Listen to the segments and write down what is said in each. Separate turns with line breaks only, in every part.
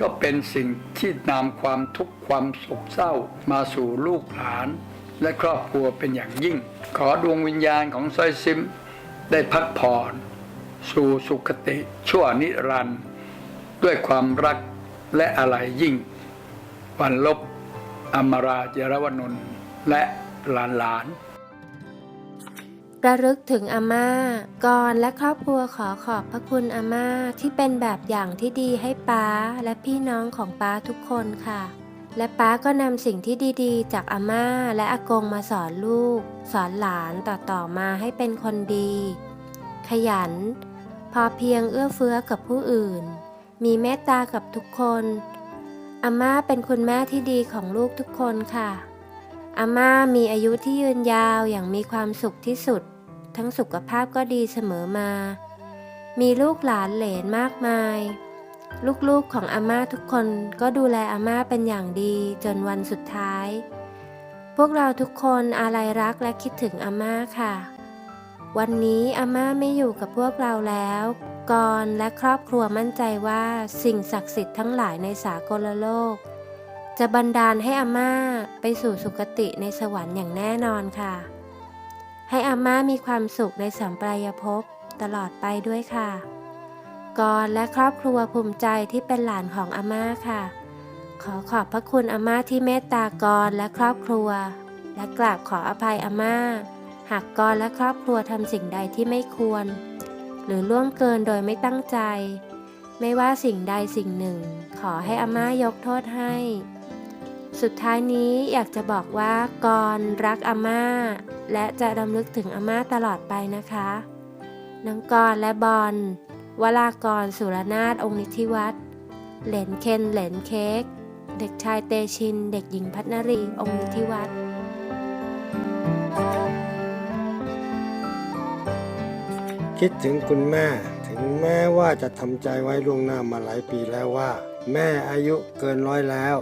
ก็เป็นสิ่งที่นำความทุกข์ความโศกเศร้ามาสู่ลูกหลาน และครอบครัวเป็นอย่างยิ่ง ขอดวงวิญญาณของซอยซิม ได้พักผ่อน สู่สุคติชั่วนิรันด์ด้วยความรักและอะไรยิ่ง วันลบอมราเจรวนนท์และหลานหลาน
ระลึกถึงอาม่าก่อนและครอบครัวขอขอบพระคุณอาม่าที่เป็นแบบอย่างที่ดีให้ป้าและพี่น้องของป้าทุกคนค่ะ และป้าก็นำสิ่งที่ดีๆ จากอาม่าและอากงมาสอนลูก สอนหลานต่อๆมาให้เป็นคนดี ขยัน พอเพียงเอื้อเฟื้อกับผู้อื่น มีเมตตากับทุกคนอาม่าเป็นคุณแม่ที่ดีของลูกทุกคนค่ะอาม่ามีอายุที่ยืนยาวอย่างมีความสุขที่สุด ทั้งสุขภาพก็ดีเสมอมา มีลูกหลานเหลนมากมาย ลูกๆของอาม่าทุกคนก็ดูแลอาม่าเป็นอย่างดีจนวันสุดท้าย พวกเราทุกคนอาลัยรักและคิดถึงอาม่าค่ะ วันนี้อาม่าไม่อยู่กับพวกเราแล้วกรและครอบครัวมั่นใจว่าสิ่งศักดิ์สิทธิ์ทั้งหลายในสากลโลก จะบันดาลให้อาม่าไปสู่สุคติในสวรรค์อย่างแน่นอนค่ะ ให้อาม่ามีความสุขในสัมปรายภพตลอดไปด้วยค่ะกรและครอบครัวภูมิใจที่เป็นหลานของอาม่าค่ะ ขอขอบพระคุณอาม่าที่เมตตากรและครอบครัว และกราบขออภัยอาม่า หากกรและครอบครัวทำสิ่งใดที่ไม่ควร หรือล่วงเกินโดยไม่ตั้งใจ ไม่ว่าสิ่งใดสิ่งหนึ่ง ขอให้อาม่ายกโทษให้ สุดท้ายนี้อยากจะบอกว่ากรรักอาม่า และจะรำลึกถึงอาม่าตลอดไปนะคะน้องกรและบอลวลากรสุรนาถองค์นิธิวัตรเหลนเคนเหลนเค้กเด็กชายเตชิน เด็กหญิงพัฒนรีองค์นิธิวัตร
คิดถึงคุณแม่ถึงแม้ว่าจะทำใจไว้ล่วงหน้ามาหลายปีแล้วว่า แม่อายุเกินร้อยแล้ว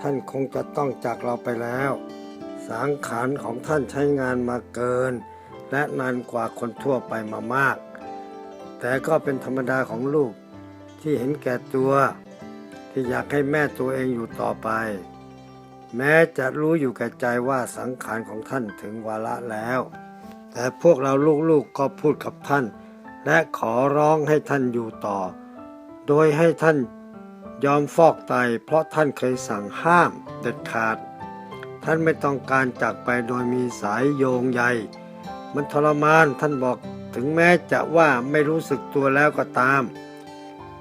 ท่านคงจะต้องจากเราไปแล้ว สังขารของท่านใช้งานมาเกิน และนานกว่าคนทั่วไปมามาก แต่ก็เป็นธรรมดาของลูกที่เห็นแก่ตัว ที่อยากให้แม่ตัวเองอยู่ต่อไป แม้จะรู้อยู่แก่ใจว่าสังขารของท่านถึงวาระแล้ว แต่พวกเราลูกๆก็พูดกับท่าน และขอร้องให้ท่านอยู่ต่อ โดยให้ท่าน ยอมฟอกไตเพราะท่านเคยสั่งห้ามเด็ดขาด ท่านไม่ต้องการจากไปโดยมีสายโยงใยมันทรมานท่านบอกถึงแม้จะว่าไม่รู้สึกตัวแล้วก็ตาม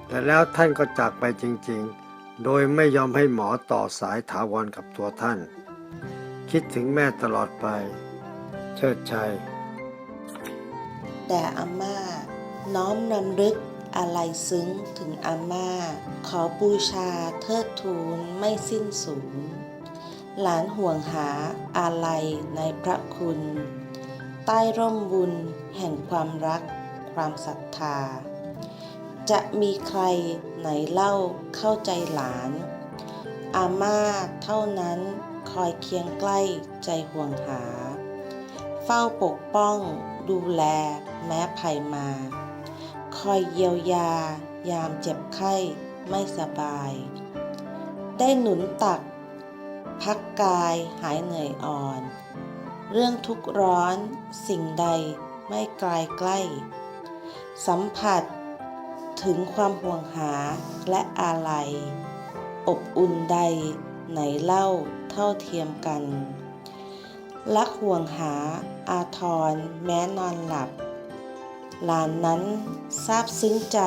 แต่แล้วท่านก็จากไปจริงๆ โดยไม่ยอมให้หมอต่อสายถาวรกับตัวท่าน คิดถึงแม่ตลอดไป เชิดชัย
แต่อาม่าน้อมนำลึก อะไรซึ้งถึงอาม่า ขอบูชาเทิดทูนไม่สิ้นสูญหลานห่วงหาอะไรในพระคุณ ใต้ร่มบุญแห่งความรักความศรัทธา จะมีใครไหนเล่าเข้าใจหลาน อาม่าเท่านั้นคอยเคียงใกล้ใจห่วงหา เฝ้าปกป้องดูแลแม้ภัยมา คอยเยียวยา ยามเจ็บไข้ไม่สบาย ได้หนุนตัก พักกายหายเหนื่อยอ่อน เรื่องทุกข์ร้อนสิ่งใดไม่ไกลใกล้ สัมผัสถึงความห่วงหาและอาลัย อบอุ่นใดไหนเล่าเท่าเทียมกัน รักห่วงหาอาทรแม้นอนหลับ หลานนั้นซาบซึ้งใจ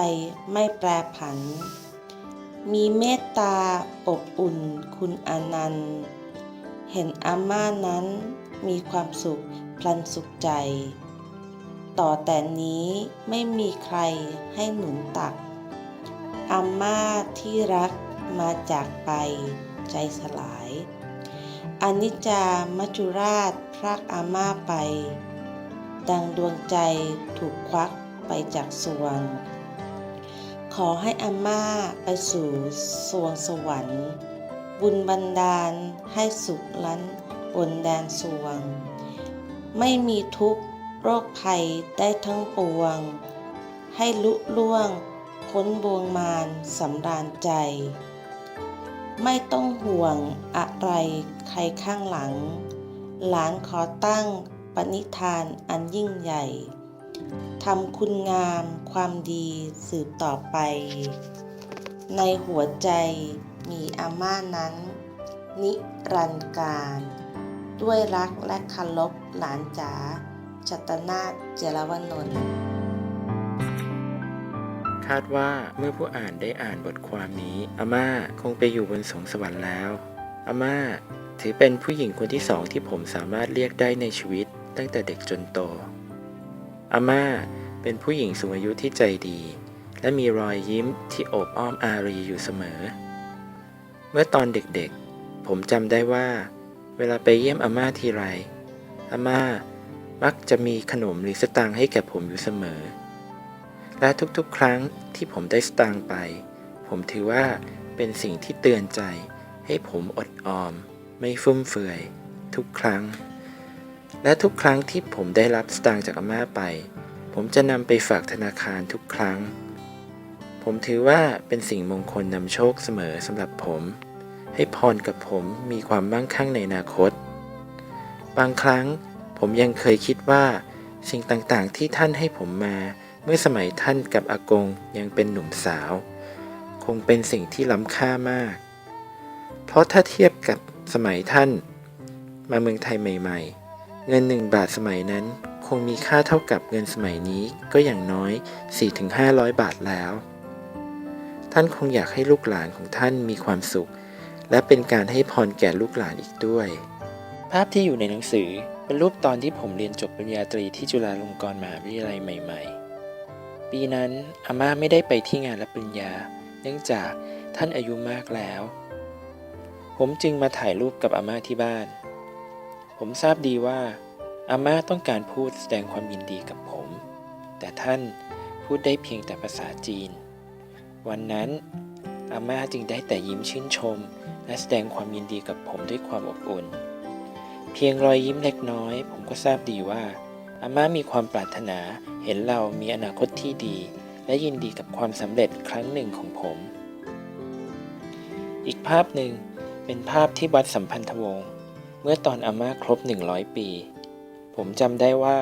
ไม่แปรผัน มีเมตตาอบอุ่นคุณอนันต์ เห็นอาม่านั้นมีความสุขพลันสุขใจ ต่อแต่นี้ไม่มีใครให้หนุนตัก อาม่าที่รักมาจากไปใจสลายอนิจจามัจจุราชพรากอาม่าไป ดังดวงใจถูกควักไปจากสวง ขอให้อาม่าไปสู่สวงสวรรค์ บุญบันดาลให้สุขล้นบนแดนสวง ไม่มีทุกข์โรคภัยได้ทั้งปวง ให้ลุล่วงพ้นบวงมารสำราญใจ ไม่ต้องห่วงอะไรใครข้างหลัง หลานขอตั้ง ณิธานอันยิ่งใหญ่ทำคุณงามความดีสืบต่อไป ในหัวใจมีอาม่านั้น นิรันดร์การ ด้วยรักและคารพหลานจ๋าชัตนาเจรวนนท์
คาดว่าเมื่อผู้อ่านได้อ่านบทความนี้ อาม่าคงไปอยู่บนสวงสวรรค์แล้ว อาม่าถือเป็นผู้หญิงคนที่สองที่ผมสามารถเรียกได้ในชีวิต ตั้งแต่เด็กจนโต อาม่าเป็นผู้หญิงสูงอายุที่ใจดี และมีรอยยิ้มที่โอบอ้อมอารีอยู่เสมอ เมื่อตอนเด็กๆ ผมจำได้ว่า เวลาไปเยี่ยมอาม่าทีไร อาม่ามักจะมีขนมหรือสตางค์ให้แก่ผมอยู่เสมอ และทุกๆ ครั้งที่ผมได้สตางค์ไป ผมถือว่าเป็นสิ่งที่เตือนใจให้ผมอดออม ไม่ฟุ่มเฟือย ทุกครั้ง และทุกครั้งที่ผมได้รับสตางค์จากอาม่าไป ผมจะนำไปฝากธนาคารทุกครั้ง ผมถือว่าเป็นสิ่งมงคลนำโชคเสมอสำหรับผม ให้พรกับผมมีความมั่งคั่งในอนาคต บางครั้งผมยังเคยคิดว่า สิ่งต่างๆที่ท่านให้ผมมา เมื่อสมัยท่านกับอากงยังเป็นหนุ่มสาว คงเป็นสิ่งที่ล้ำค่ามาก เพราะถ้าเทียบกับสมัยท่าน มาเมืองไทยใหม่ ๆ เงินหนึ่งบาทสมัยนั้น คงมีค่าเท่ากับเงินสมัยนี้ก็อย่างน้อย 4-500 บาทแล้ว ท่านคงอยากให้ลูกหลานของท่านมีความสุข และเป็นการให้พรแก่ลูกหลานอีกด้วย ภาพที่อยู่ในหนังสือเป็นรูปตอนที่ผมเรียนจบปริญญาตรีที่จุฬาลงกรณ์มหาวิทยาลัยใหม่ ๆ ปีนั้นอาม่าไม่ได้ไปที่งานรับปริญญา เนื่องจากท่านอายุมากแล้ว ผมจึงมาถ่ายรูปกับอาม่าที่บ้าน ผมทราบดีว่าอาม่าต้องการพูดแสดงความยินดีกับผม แต่ท่านพูดได้เพียงแต่ภาษาจีน วันนั้นอาม่าจึงได้แต่ยิ้มชื่นชม และแสดงความยินดีกับผมด้วยความอบอุ่น เพียงรอยยิ้มเล็กน้อย ผมก็ทราบดีว่าอาม่ามีความปรารถนาเห็นเรามีอนาคตที่ดี และยินดีกับความสำเร็จครั้งหนึ่งของผม อีกภาพหนึ่งเป็นภาพที่วัดสัมพันธวงศ์ เมื่อตอนอาม่าครบ 100 ปี ผมจำได้ว่า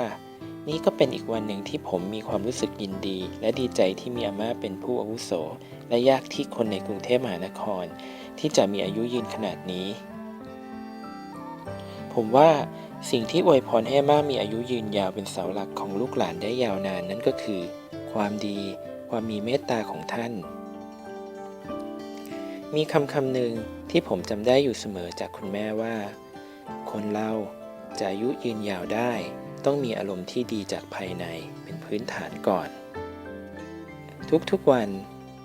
นี่ก็เป็นอีกวันหนึ่งที่ผมมีความรู้สึกยินดี และดีใจที่มีอาม่าเป็นผู้อาวุโส และยากที่คนในกรุงเทพมหานคร ที่จะมีอายุยืนขนาดนี้ ผมว่าสิ่งที่อวยพรให้ม่ามีอายุยืนยาวเป็นเสาหลักของลูกหลานได้ยาวนานนั่นก็คือ ความดี ความมีเมตตาของท่าน มีคำคำหนึ่งที่ผมจำได้อยู่เสมอจากคุณแม่ว่า คนเราจะอายุยืนยาวได้ ต้องมีอารมณ์ที่ดีจากภายในเป็นพื้นฐานก่อน ทุกๆวัน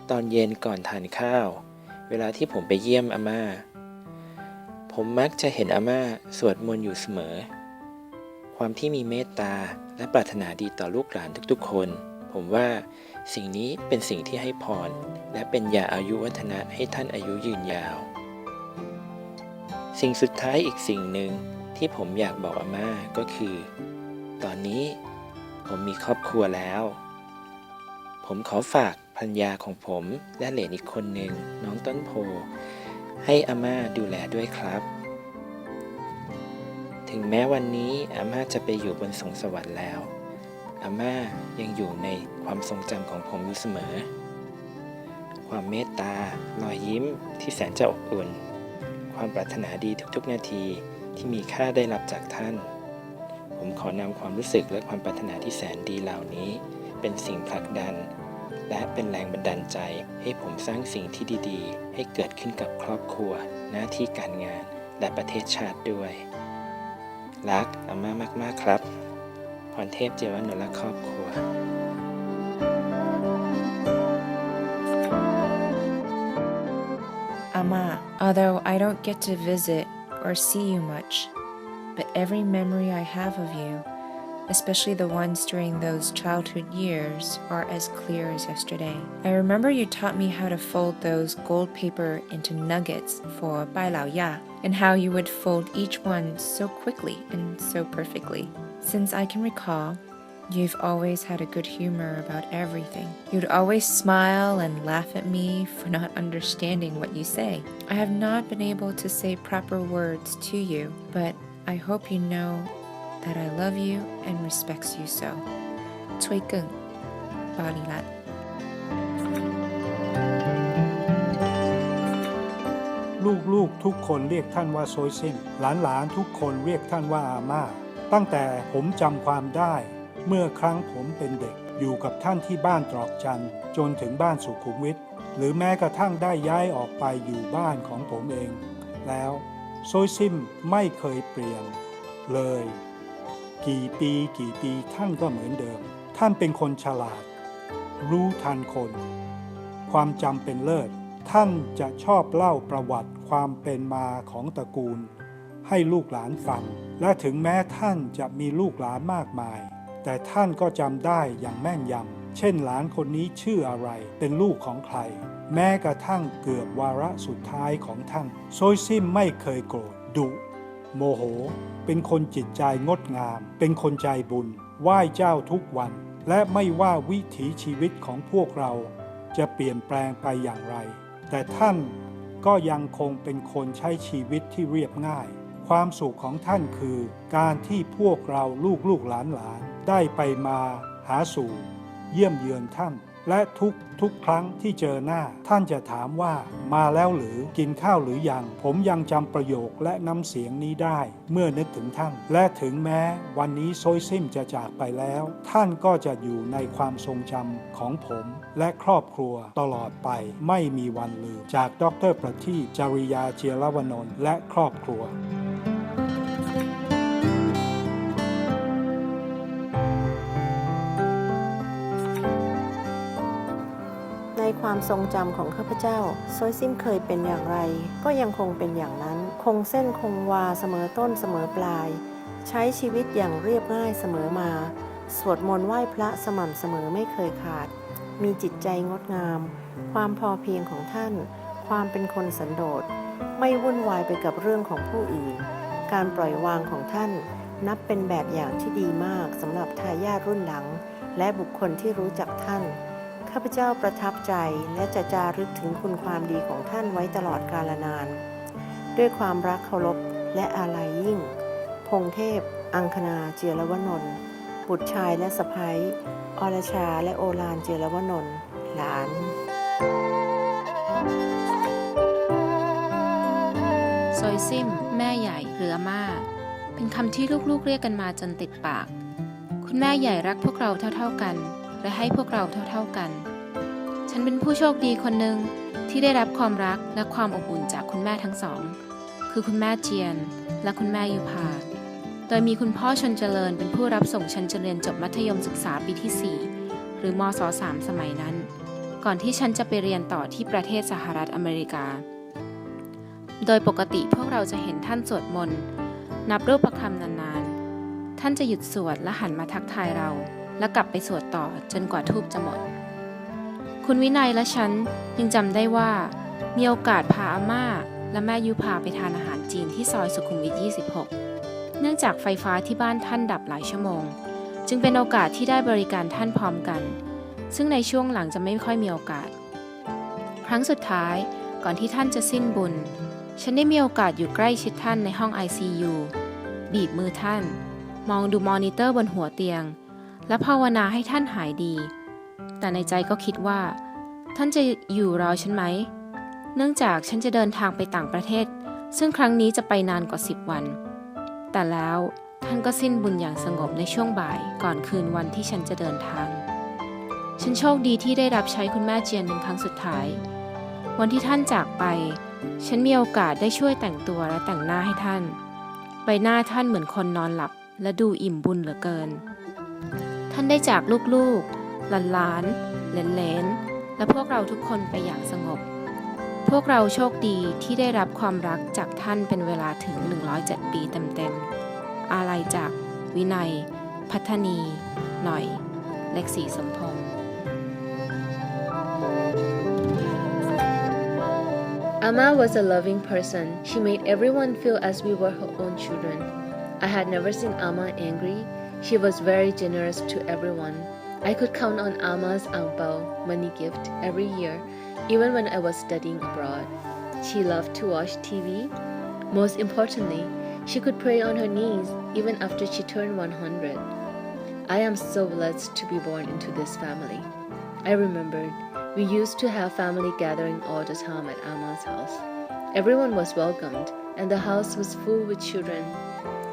ตอนเย็นก่อนทานข้าว เวลาที่ผมไปเยี่ยมอาม่า ผมมักจะเห็นอาม่าสวดมนต์อยู่เสมอ ความที่มีเมตตาและปรารถนาดีต่อลูกหลานทุกๆ คน ผมว่าสิ่งนี้เป็นสิ่งที่ให้พร และเป็นยาอายุวัฒนะให้ท่านอายุยืนยาว สิ่งสุดท้ายอีกสิ่งหนึ่งที่ผมอยากบอกอาม่าก็คือ ตอนนี้ผมมีครอบครัวแล้ว ผมขอฝากภรรยาของผมและเหลนอีกคนหนึ่งน้องต้นโพ ให้อาม่าดูแลด้วยครับ ถึงแม้วันนี้อาม่าจะไปอยู่บนสงสวรรค์แล้ว อาม่ายังอยู่ในความทรงจำของผมอยู่เสมอ ความเมตตารอยยิ้มที่แสนจะอบอุ่น ความปรารถนาดีทุกๆ นาทีที่มีค่าได้รับจากท่าน ผมขอนำความรู้สึกและความปรารถนาที่แสนดีเหล่านี้ เป็นสิ่งผลักดัน และเป็นแรงบันดาลใจให้ผมสร้างสิ่งที่ดีๆ ให้เกิดขึ้นกับครอบครัว หน้าที่การงานและประเทศชาติด้วย รักอาม่ามากๆครับพรเทพเจวานนท์และครอบครัว
although I don't get to visit or see you much, but every memory I have of you, especially the ones during those childhood years, are as clear as yesterday. I remember you taught me how to fold those gold paper into nuggets for Bai Lao Ya, and how you would fold each one so quickly and so perfectly. Since I can recall, You've always had a good humor about everything. You'd always smile and laugh at me for not understanding what you say. I have not been able to say proper words to you, but I hope you know that I love you and respects you so. ช่วยกึ่งบาลีรัต
ลูกๆทุกคนเรียกท่านว่าโซยซินหลานๆทุกคนเรียกท่านว่าอาม่า ตั้งแต่ผมจำความได้ เมื่อครั้งผมเป็นเด็กอยู่กับท่านที่บ้านตรอกจันจนถึงบ้านสุขุมวิทหรือแม้กระทั่งได้ย้ายออกไปอยู่บ้านของผมเอง แล้วโซยซิมไม่เคยเปลี่ยนเลย กี่ปีกี่ปีท่านก็เหมือนเดิม ท่านเป็นคนฉลาด รู้ทันคน ความจำเป็นเลิศ ท่านจะชอบเล่าประวัติความเป็นมาของตระกูล ให้ลูกหลานฟัง และถึงแม้ท่านจะมีลูกหลานมากมาย แต่ท่านก็จำได้อย่างแม่นยำ เช่นหลานคนนี้ชื่ออะไร เป็นลูกของใคร แม้กระทั่งเกือบวาระสุดท้ายของท่าน โซยซิมไม่เคยโกรธ ดุ โมโห เป็นคนจิตใจงดงาม เป็นคนใจบุญ ไหว้เจ้าทุกวัน และไม่ว่าวิถีชีวิตของพวกเรา จะเปลี่ยนแปลงไปอย่างไร แต่ท่านก็ยังคงเป็นคนใช้ชีวิตที่เรียบง่าย ความสุขของท่านคือการที่พวกเราลูกลูกหลานหลาน ได้ไปมาหาสู่ เยี่ยมเยือนท่าน และทุกทุกครั้งที่เจอหน้า ท่านจะถามว่ามาแล้วหรือกินข้าวหรือยัง ผมยังจำประโยคและน้ำเสียงนี้ได้ เมื่อนึกถึงท่าน และถึงแม้วันนี้โซยซิมจะจากไปแล้ว ท่านก็จะอยู่ในความทรงจำของผม และครอบครัวตลอดไปไม่มีวันลืมจากดรประทีปจริยาเจียรวนนท์และครอบครัว
ความทรงจำของข้าพเจ้าโซยซิมเคยเป็นอย่างไร ก็ยังคงเป็นอย่างนั้น คงเส้นคงวาเสมอต้นเสมอปลาย ใช้ชีวิตอย่างเรียบง่ายเสมอมา สวดมนต์ไหว้พระสม่ำเสมอไม่เคยขาด มีจิตใจงดงาม ความพอเพียงของท่าน ความเป็นคนสันโดษ ไม่วุ่นวายไปกับเรื่องของผู้อื่น การปล่อยวางของท่าน นับเป็นแบบอย่างที่ดีมากสำหรับทายาทรุ่นหลัง และบุคคลที่รู้จักท่าน ข้าพเจ้าประทับใจและจะจารึกถึงคุณความดีของท่านไว้ตลอดกาลนาน ด้วยความรักเคารพและอาลัยยิ่ง พงเทพ อังคณาเจรวนนท์บุตรชายและสะพ้ยอรชาและโอลานเจรวนนท์หลาน
ซอยซิม แม่ใหญ่หรืออาม่า เป็นคำที่ลูกๆเรียกกันมาจนติดปาก คุณแม่ใหญ่รักพวกเราเท่าๆกัน และให้พวกเราเท่าๆกัน ฉันเป็นผู้โชคดีคนหนึ่งที่ได้รับความรักและความอบอุ่นจากคุณแม่ทั้งสอง คือคุณแม่เจียน และคุณแม่ยุพา โดยมีคุณพ่อชนเจริญเป็นผู้รับส่งฉันจะเรียนจบมัธยมศึกษาปีที่ 4 หรือมศ3สมัยนั้น ก่อนที่ฉันจะไปเรียนต่อที่ประเทศสหรัฐอเมริกา โดยปกติพวกเราจะเห็นท่านสวดมนต์นับรูปประคำนานๆ ท่านจะหยุดสวดและหันมาทักทายเรา แล้วกลับไปสวดต่อจนกว่าทูบจะหมด คุณวินัยและฉันยังจำได้ว่า มีโอกาสพาอาม่า และแม่ยุพาไปทานอาหารจีนที่ซอยสุขุมวิท 26 เนื่องจากไฟฟ้าที่บ้านท่านดับหลายชั่วโมง จึงเป็นโอกาสที่ได้บริการท่านพร้อมกัน ซึ่งในช่วงหลังจะไม่ค่อยมีโอกาส ครั้งสุดท้ายก่อนที่ท่านจะสิ้นบุญ ฉันได้มีโอกาสอยู่ใกล้ชิดท่านในห้อง ICU บีบมือท่าน มองดูมอนิเตอร์บนหัวเตียง และภาวนาให้ท่านหายดี แต่ในใจก็คิดว่า ท่านจะอยู่รอฉันไหม เนื่องจากฉันจะเดินทางไปต่างประเทศ ซึ่งครั้งนี้จะไปนานกว่า 10 วัน แต่แล้วท่านก็สิ้นบุญอย่างสงบในช่วงบ่ายก่อนคืนวันที่ฉันจะเดินทาง ฉันโชคดีที่ได้รับใช้คุณแม่เจียนเป็นครั้งสุดท้าย วันที่ท่านจากไป ฉันมีโอกาสได้ช่วยแต่งตัวและแต่งหน้าให้ท่าน ใบหน้าท่านเหมือนคนนอนหลับและดูอิ่มบุญเหลือเกิน ท่านได้จากลูกๆ หลานๆเหลนๆ และพวกเราทุกคนไปอย่างสงบ พวกเราโชคดีที่ได้รับความรักจากท่านเป็นเวลาถึง 107 ปีเต็มๆ อาลัยจาก วินัย พัฒนี หน่อย เล็กสีสมพงษ์
Amma was a loving person. She made everyone feel as we were her own children. I had never seen Amma angry. She was very generous to everyone. I could count on Ama's angbao money gift every year, even when I was studying abroad. She loved to watch TV. Most importantly, she could pray on her knees even after she turned 100. I am so blessed to be born into this family. I remembered we used to have family gathering all the time at Ama's house. Everyone was welcomed, and the house was full with children.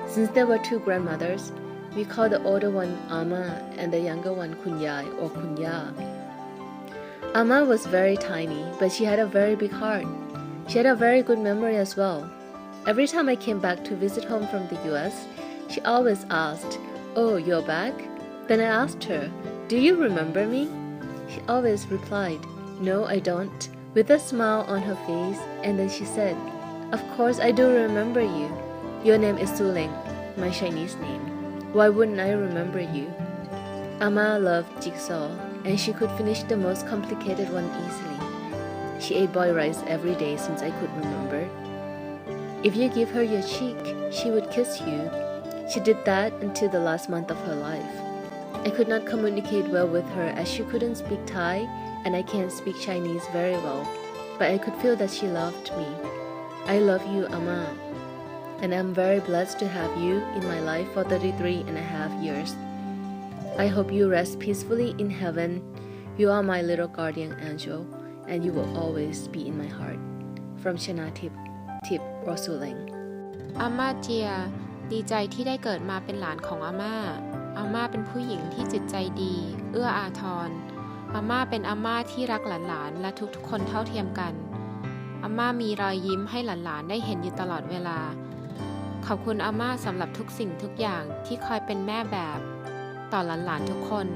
Since there were two grandmothers, we call the older one Ama and the younger one Kunyai or Kunya. Ama was very tiny, but she had a very big heart. She had a very good memory as well. Every time I came back to visit home from the US, she always asked, Oh, you're back? Then I asked her, Do you remember me? She always replied, No, I don't, with a smile on her face, and then she said, Of course I do remember you. Your name is Suleng, my Chinese name. Why wouldn't I remember you? Ama loved jigsaw, and she could finish the most complicated one easily. She ate boiled rice every day since I could remember. If you give her your cheek, she would kiss you. She did that until the last month of her life. I could not communicate well with her as she couldn't speak Thai and I can't speak Chinese very well, but I could feel that she loved me. I love you, Ama, and I'm very blessed to have you in my life for 33 and a half years. I hope you rest peacefully in heaven. You are my little guardian angel, and you will always be in my heart. From Chanatip, Tip Rosuleng.
อาม่าเจีย ดีใจที่ได้เกิดมาเป็นหลานของอาม่า อาม่าเป็นผู้หญิงที่จิตใจดี เอื้ออาทร อาม่าเป็นอาม่าที่รักหลานๆ และทุกๆ คนเท่าเทียมกัน อาม่ามีรอยยิ้มให้หลานๆ ได้เห็นอยู่ตลอดเวลา ขอบคุณอาม่าสำหรับทุกสิ่งทุกอย่างที่คอยเป็นแม่แบบ ต่อหลานๆทุกคน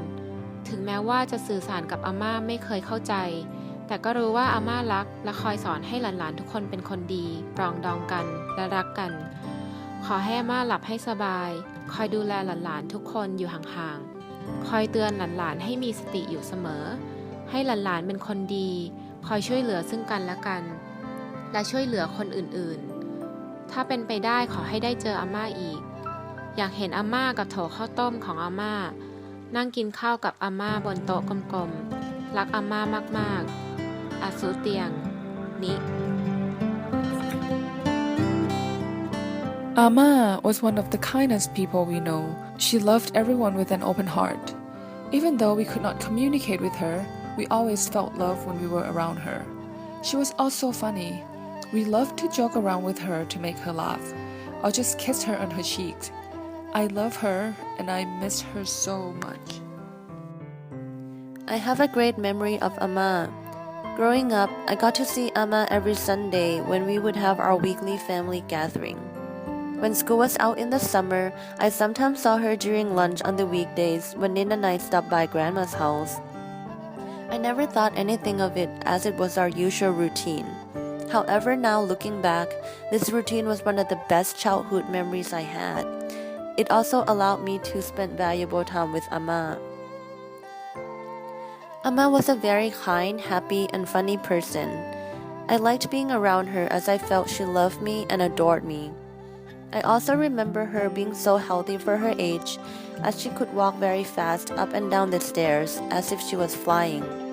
ถึงแม้ว่าจะสื่อสารกับอาม่าไม่เคยเข้าใจ แต่ก็รู้ว่าอาม่ารัก และคอยสอนให้หลานๆทุกคนเป็นคนดี ปรองดองกันและรักกัน ขอให้อาม่าหลับให้สบาย คอยดูแลหลานๆทุกคนอยู่ห่างๆ คอยเตือนหลานๆให้มีสติอยู่เสมอ ให้หลานๆเป็นคนดี คอยช่วยเหลือซึ่งกันและกัน และช่วยเหลือคนอื่นๆ ถ้าเป็นไปได้ขอให้ได้เจออาม่าอีก อยากเห็นอาม่ากับโถข้าวต้มของอาม่า นั่งกินข้าวกับอาม่าบนโต๊ะกลมๆ รักอาม่ามากๆ อาซูเตียง นิ
Ama was one of the kindest people we know. She loved everyone with an open heart. Even though we could not communicate with her, we always felt love when we were around her. She was also funny. We loved to joke around with her to make her laugh, or just kiss her on her cheeks. I love her and I miss her so much.
I have a great memory of Amma. Growing up, I got to see Amma every Sunday when we would have our weekly family gathering. When school was out in the summer, I sometimes saw her during lunch on the weekdays when Nina and I stopped by Grandma's house. I never thought anything of it as it was our usual routine. However, now looking back, this routine was one of the best childhood memories I had. It also allowed me to spend valuable time with Amma. Amma was a very kind, happy, and funny person. I liked being around her as I felt she loved me and adored me. I also remember her being so healthy for her age, as she could walk very fast up and down the stairs as if she was flying.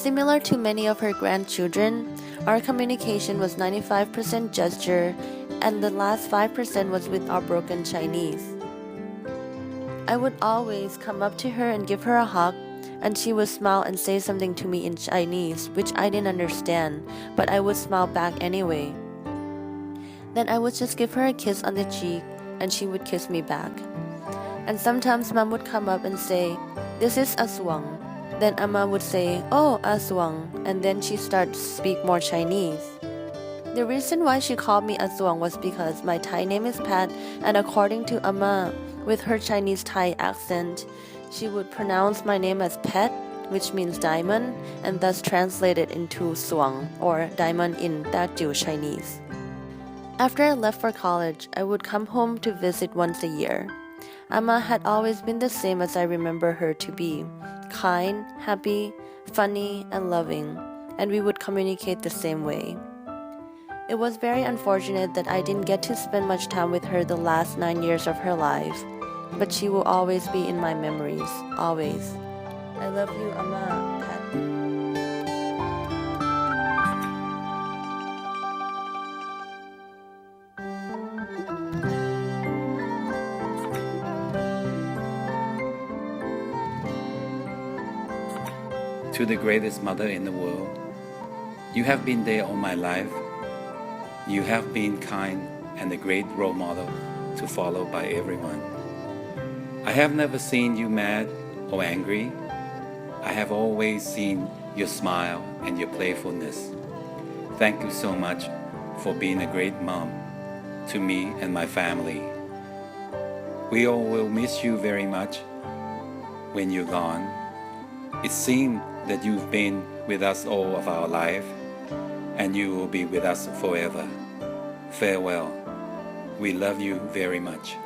Similar to many of her grandchildren, our communication was 95% gesture, and the last 5% was with our broken Chinese. I would always come up to her and give her a hug, and she would smile and say something to me in Chinese, which I didn't understand, but I would smile back anyway. Then I would just give her a kiss on the cheek, and she would kiss me back. And sometimes mom would come up and say, This is Aswang. Then Amma would say, Oh, Aswang, and then she started to speak more Chinese. The reason why she called me Aswang was because my Thai name is Pat, and according to Amma, with her Chinese Thai accent, she would pronounce my name as Pet, which means diamond, and thus translated into Swang, or diamond in Teochew Chinese. After I left for college, I would come home to visit once a year. Amma had always been the same as I remember her to be kind, happy, funny, and loving, and we would communicate the same way. It was very unfortunate that I didn't get to spend much time with her the last nine years of her life. but she will always be in my memories. Always. I love you, Ama.
To the greatest mother in the world. You have been there all my life. You have been kind and a great role model to follow by everyone. I have never seen you mad or angry. I have always seen your smile and your playfulness. Thank you so much for being a great mom to me and my family. We all will miss you very much when you're gone. It seems that you've been with us all of our life, and you will be with us forever. Farewell. We love you very much.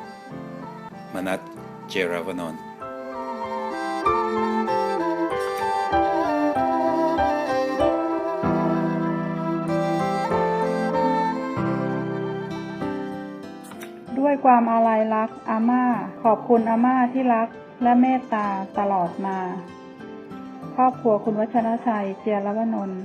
Manat Jeravanon.
ด้วยความอาลัยรักอาม่า ขอบคุณอาม่าที่รักและเมตตาตลอดมา ครอบครัวคุณวัชรชัย เจียรวนนท์